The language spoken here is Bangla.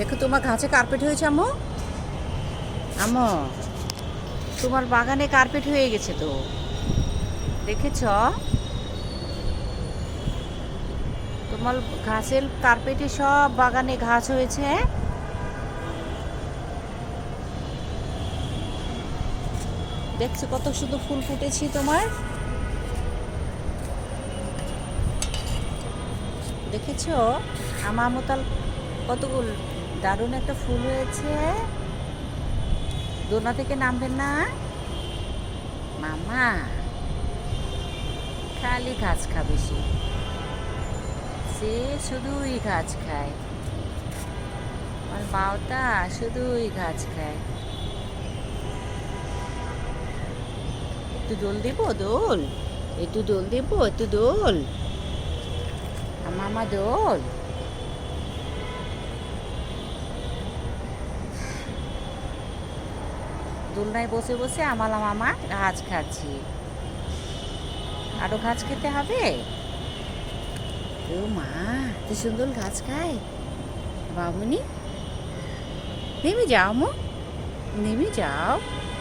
দেখো তোমার গাছে কার্পেট হয়েছে, আম্মু। আম্মু, তোমার বাগানে কার্পেট হয়ে গেছে তো। দেখেছ? তোমার ঘাসের কার্পেটে সব বাগানে ঘাস হয়েছে। দেখছ কত শুধু ফুল ফুটেছি তোমার? দেখেছ? আমার মতাল কতগুলো দারুণ একটা ফুল হয়েছে। দোনা থেকে নামবেন না? মামা, খালি ঘাস খাবে সে সে শুধুই ঘাস খায়। আর বাউটা শুধুই ঘাস খায়। একটু দোল দেবো, দোল? একটু দোল দেবো, একটু দোল? মামা দোল? দোলনায় বসে বসে আমার মামা ঘাস খাচ্ছি। আরও ঘাস খেতে হবে? ও মা কি সুন্দর ঘাস খায়। বাবুনি নেমে যাও মো। নেমে যাও।